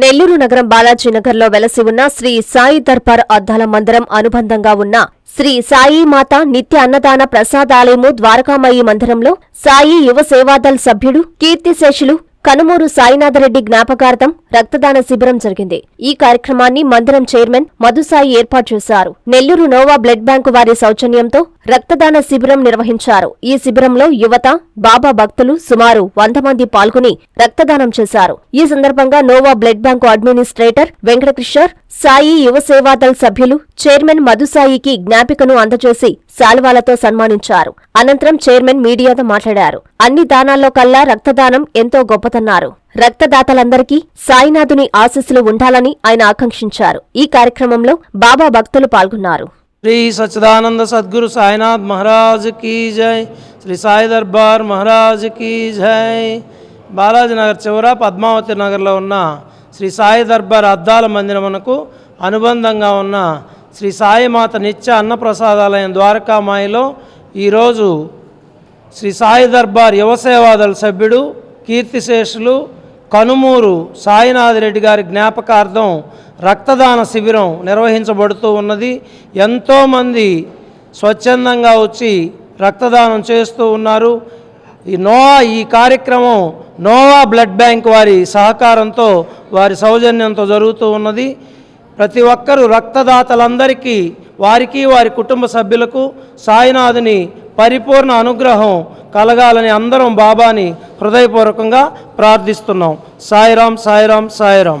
నెల్లూరు నగరం బాలాజీనగర్లో వెలసి ఉన్న శ్రీ సాయి దర్బార్ అద్దాల మందిరం అనుబంధంగా ఉన్న శ్రీ సాయి మాత నిత్య అన్నదాన ప్రసాదాలయము ద్వారకామయి మందిరంలో సాయి యువ సేవాదల్ సభ్యుడు కీర్తిశేషులు కనుమూరు సాయినాథరెడ్డి జ్ఞాపకార్థం రక్తదాన శిబిరం జరిగింది. ఈ కార్యక్రమాన్ని మందిరం చైర్మన్ మధుసాయి ఏర్పాటు చేశారు. నెల్లూరు నోవా బ్లడ్ బ్యాంకు వారి సౌజన్యంతో రక్తదాన శిబిరం నిర్వహించారు. ఈ శిబిరంలో యువత బాబా భక్తులు సుమారు వంద మంది పాల్గొని రక్తదానం చేశారు. ఈ సందర్భంగా నోవా బ్లడ్ బ్యాంకు అడ్మినిస్ట్రేటర్ వెంకటకృష్ణర్ సాయి యువ సేవాదల్ సభ్యులు చైర్మన్ మధుసాయికి జ్ఞాపికను అందజేసి శాల్వాలతో సన్మానించారు. అనంతరం చైర్మన్ మీడియాతో మాట్లాడారు. అన్ని దానాల్లో కల్లా రక్తదానం ఎంతో గొప్పతన్నారు రక్తదాతలందరికీ సాయినాథుని ఆశీస్సులు ఉండాలని ఆయన ఆకాంక్షించారు. ఈ కార్యక్రమంలో బాబా భక్తులు పాల్గొన్నారు. श्री सच्चिदानंद सद्गुरु साईनाथ महाराज की जय శ్రీ సాయి దర్బార్ మహారాజ్ की జై బాలాజీ నగర్ చివర పద్మావతి నగర్లో ఉన్న శ్రీ సాయి దర్బార్ అద్దాల మందిరమునకు అనుబంధంగా ఉన్న శ్రీ సాయిమాత నిత్య అన్నప్రసాదాలయం ద్వారకామాయిలో ఈరోజు శ్రీ సాయి దర్బార్ యువ సేవాదళ సభ్యుడు కీర్తిశేషులు కనుమూరు సాయినాథ్ రెడ్డి గారి జ్ఞాపకార్థం రక్తదాన శిబిరం నిర్వహించబడుతూ ఉన్నది. ఎంతోమంది స్వచ్ఛందంగా వచ్చి రక్తదానం చేస్తూ ఉన్నారు. ఈ నోవా ఈ కార్యక్రమం నోవా బ్లడ్ బ్యాంక్ వారి సహకారంతో వారి సౌజన్యంతో జరుగుతూ ఉన్నది. ప్రతి ఒక్కరూ రక్తదాతలందరికీ వారికి వారి కుటుంబ సభ్యులకు సాయినాథుని పరిపూర్ణ అనుగ్రహం కలగాలని అందరం బాబాని హృదయపూర్వకంగా ప్రార్థిస్తున్నాం. సాయిరాం సాయిరాం సాయిరాం.